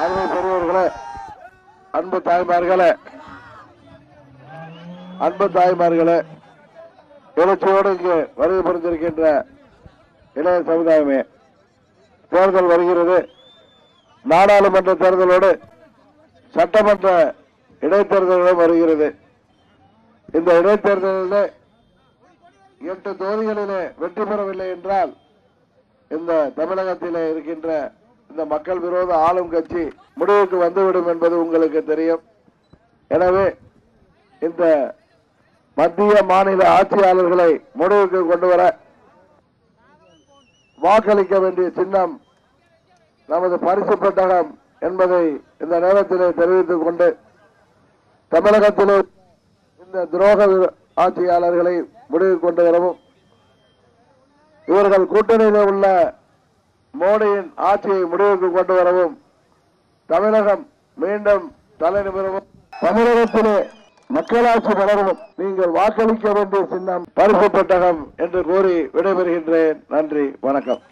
அருமை பெரியவர்களே அன்பு தாய்மார்களே அன்பு தாய்மார்களே எழுச்சியோடு இங்கு வருகை புரிந்திருக்கின்ற இளைய சமுதாயமே தேர்தல் வருகிறது. நாடாளுமன்ற தேர்தலோடு சட்டமன்ற இடைத்தேர்தல்களும் வருகிறது. இந்த இடைத்தேர்தலில் எட்டு தொகுதிகளிலே வெற்றி பெறவில்லை என்றால் இந்த தமிழகத்திலே இருக்கின்ற இந்த மக்கள் விரோத ஆளும் கட்சி முடிவுக்கு வந்துவிடும் என்பது உங்களுக்கு தெரியும். எனவே இந்த மத்திய மாநில ஆட்சியாளர்களை முடிவுக்கு கொண்டு வர வாக்களிக்க வேண்டிய சின்னம் நமது பரிசு பெட்டகம் என்பதை இந்த நேரத்திலே தெரிவித்துக் கொண்டு தமிழகத்திலே இந்த துரோக ஆட்சியாளர்களை முடிவுக்கு கொண்டு வரவும் இவர்கள் கூட்டணியில் உள்ள மோடியின் ஆட்சியை முடிவுக்கு கொண்டு வரவும் தமிழகம் மீண்டும் தலைநிமிரவும் தமிழகத்திலே மக்களாட்சி வளரவும் நீங்கள் வாக்களிக்க வேண்டிய சின்னம் பரிசு பெட்டகம் என்று கூறி விடைபெறுகின்றேன். நன்றி வணக்கம்.